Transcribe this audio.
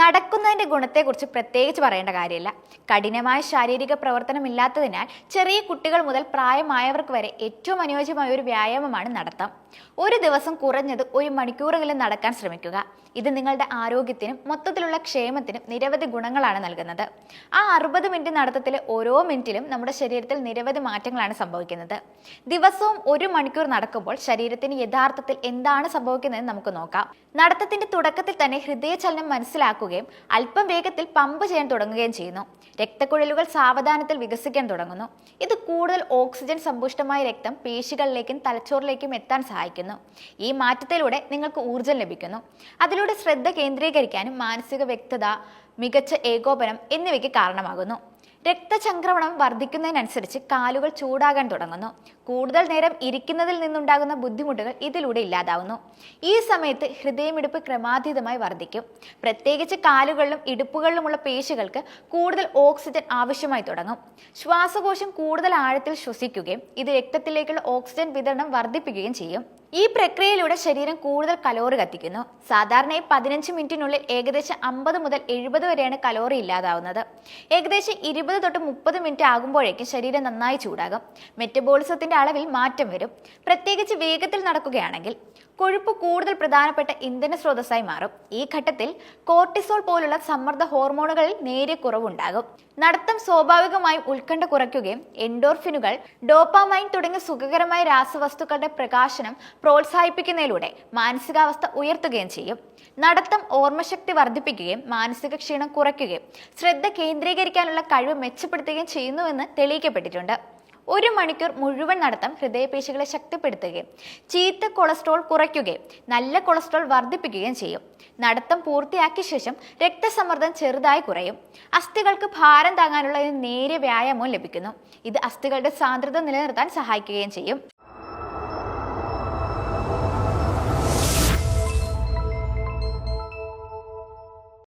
നടക്കുന്നതിന്റെ ഗുണത്തെക്കുറിച്ച് പ്രത്യേകിച്ച് പറയേണ്ട കാര്യമില്ല. കഠിനമായ ശാരീരിക പ്രവർത്തനമില്ലാത്തതിനാൽ ചെറിയ കുട്ടികൾ മുതൽ പ്രായമായവർക്ക് വരെ ഏറ്റവും അനുയോജ്യമായ ഒരു വ്യായാമമാണ് നടത്തം. ഒരു ദിവസം കുറഞ്ഞത് ഒരു മണിക്കൂറെങ്കിലും നടക്കാൻ ശ്രമിക്കുക. ഇത് നിങ്ങളുടെ ആരോഗ്യത്തിനും മൊത്തത്തിലുള്ള ക്ഷേമത്തിനും നിരവധി ഗുണങ്ങളാണ് നൽകുന്നത്. ആ അറുപത് മിനിറ്റ് നടത്തത്തിലെ ഓരോ മിനിറ്റിലും നമ്മുടെ ശരീരത്തിൽ നിരവധി മാറ്റങ്ങളാണ് സംഭവിക്കുന്നത്. ദിവസവും ഒരു മണിക്കൂർ നടക്കുമ്പോൾ ശരീരത്തിന് യഥാർത്ഥത്തിൽ എന്താണ് സംഭവിക്കുന്നതെന്ന് നമുക്ക് നോക്കാം. നടത്തത്തിന്റെ തുടക്കത്തിൽ തന്നെ ഹൃദയചലനം മനസ്സിലാക്കുകയും അല്പം വേഗത്തിൽ പമ്പ് ചെയ്യാൻ തുടങ്ങുകയും ചെയ്യുന്നു. രക്തക്കുഴലുകൾ സാവധാനത്തിൽ വികസിക്കാൻ തുടങ്ങുന്നു. ഇത് കൂടുതൽ ഓക്സിജൻ സമ്പുഷ്ടമായ രക്തം പേശികളിലേക്കും തലച്ചോറിലേക്കും എത്താൻ സഹായിക്കുന്നു. ഈ മാറ്റത്തിലൂടെ നിങ്ങൾക്ക് ഊർജം ലഭിക്കുന്നു. അതിലൂടെ ശ്രദ്ധ കേന്ദ്രീകരിക്കാനും മാനസിക വ്യക്തത മികച്ച ഏകോപനം എന്നിവയ്ക്ക് കാരണമാകുന്നു. രക്തചംക്രമണം വർദ്ധിക്കുന്നതിനനുസരിച്ച് കാലുകൾ ചൂടാകാൻ തുടങ്ങുന്നു. കൂടുതൽ നേരം ഇരിക്കുന്നതിൽ നിന്നുണ്ടാകുന്ന ബുദ്ധിമുട്ടുകൾ ഇതിലൂടെ ഇല്ലാതാവുന്നു. ഈ സമയത്ത് ഹൃദയമിടിപ്പ് ക്രമാതീതമായി വർദ്ധിക്കും. പ്രത്യേകിച്ച് കാലുകളിലും ഇടുപ്പുകളിലുമുള്ള പേശികൾക്ക് കൂടുതൽ ഓക്സിജൻ ആവശ്യമായി തുടങ്ങും. ശ്വാസകോശം കൂടുതൽ ആഴത്തിൽ ശ്വസിക്കുകയും ഇത് രക്തത്തിലേക്കുള്ള ഓക്സിജൻ വിതരണം വർദ്ധിപ്പിക്കുകയും ചെയ്യും. ഈ പ്രക്രിയയിലൂടെ ശരീരം കൂടുതൽ കലോറി കത്തിക്കുന്നു. സാധാരണയായി പതിനഞ്ച് മിനിറ്റിനുള്ളിൽ ഏകദേശം അമ്പത് മുതൽ എഴുപത് വരെയാണ് കലോറി ഇല്ലാതാവുന്നത്. ഏകദേശം ഇരുപത് തൊട്ട് മുപ്പത് മിനിറ്റ് ആകുമ്പോഴേക്കും ശരീരം നന്നായി ചൂടാകും. മെറ്റബോളിസത്തിന്റെ അളവിൽ മാറ്റം വരും. പ്രത്യേകിച്ച് വേഗത്തിൽ നടക്കുകയാണെങ്കിൽ കൊഴുപ്പ് കൂടുതൽ പ്രധാനപ്പെട്ട ഇന്ധന സ്രോതസ്സായി മാറും. ഈ ഘട്ടത്തിൽ കോർട്ടിസോൾ പോലുള്ള സമ്മർദ്ദ ഹോർമോണുകളിൽ നേരിയ കുറവുണ്ടാകും. നടത്തം സ്വാഭാവികമായും ഉത്കണ്ഠ കുറയ്ക്കുകയും എൻഡോർഫിനുകൾ ഡോപ്പാമൈൻ തുടങ്ങിയ സുഖകരമായ രാസവസ്തുക്കളുടെ പ്രകാശനം പ്രോത്സാഹിപ്പിക്കുന്നതിലൂടെ മാനസികാവസ്ഥ ഉയർത്തുകയും ചെയ്യും. നടത്തം ഓർമ്മശക്തി വർദ്ധിപ്പിക്കുകയും മാനസിക ക്ഷീണം കുറയ്ക്കുകയും ശ്രദ്ധ കേന്ദ്രീകരിക്കാനുള്ള കഴിവ് മെച്ചപ്പെടുത്തുകയും ചെയ്യുന്നുവെന്ന് തെളിയിക്കപ്പെട്ടിട്ടുണ്ട്. ഒരു മണിക്കൂർ മുഴുവൻ നടത്തം ഹൃദയപേശികളെ ശക്തിപ്പെടുത്തുകയും ചീത്ത കൊളസ്ട്രോൾ കുറയ്ക്കുകയും നല്ല കൊളസ്ട്രോൾ വർദ്ധിപ്പിക്കുകയും ചെയ്യും. നടത്തം പൂർത്തിയാക്കിയ ശേഷം രക്തസമ്മർദ്ദം ചെറുതായി കുറയും. അസ്ഥികൾക്ക് ഭാരം താങ്ങാനുള്ള ഒരു നേരിയ വ്യായാമവും ലഭിക്കുന്നു. ഇത് അസ്ഥികളുടെ സാന്ദ്രത നിലനിർത്താൻ സഹായിക്കുകയും ചെയ്യും.